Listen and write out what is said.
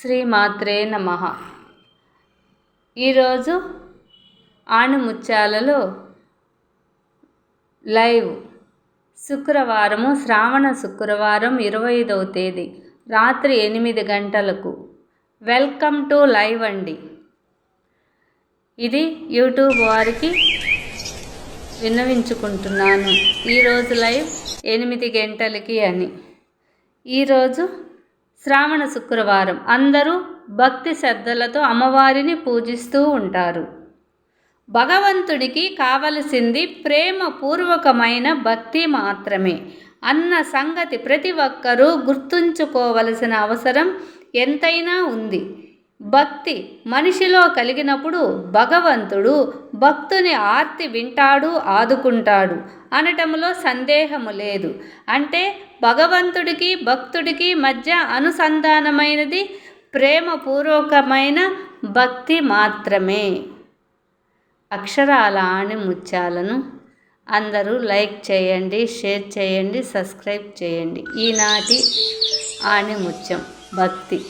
శ్రీమాత్రే నమ. ఈరోజు ఆణిముత్యాలలో లైవ్ శుక్రవారము శ్రావణ శుక్రవారం ఇరవై ఐదవ తేదీ రాత్రి ఎనిమిది గంటలకు. వెల్కమ్ టు లైవ్ అండి. ఇది యూట్యూబ్ వారికి విన్నవించుకుంటున్నాను. ఈరోజు లైవ్ ఎనిమిది గంటలకి అని. ఈరోజు శ్రావణ శుక్రవారం. అందరూ భక్తి శ్రద్ధలతో అమ్మవారిని పూజిస్తూ ఉంటారు. భగవంతుడికి కావలసింది ప్రేమపూర్వకమైన భక్తి మాత్రమే. అన్న సంగతి ప్రతి ఒక్కరూ గుర్తుంచుకోవలసిన అవసరం ఎంతైనా ఉంది. భక్తి మనిషిలో కలిగినప్పుడు భగవంతుడు భక్తుని ఆర్తి వింటాడు ఆదుకుంటాడు అనటంలో సందేహము లేదు. అంటే భగవంతుడికి భక్తుడికి మధ్య అనుసంధానమైనది ప్రేమపూర్వకమైన భక్తి మాత్రమే. అక్షరాల ఆణిముత్యాలను అందరూ లైక్ చేయండి షేర్ చేయండి సబ్స్క్రైబ్ చేయండి. ఈనాటి ఆణి ముత్యం భక్తి.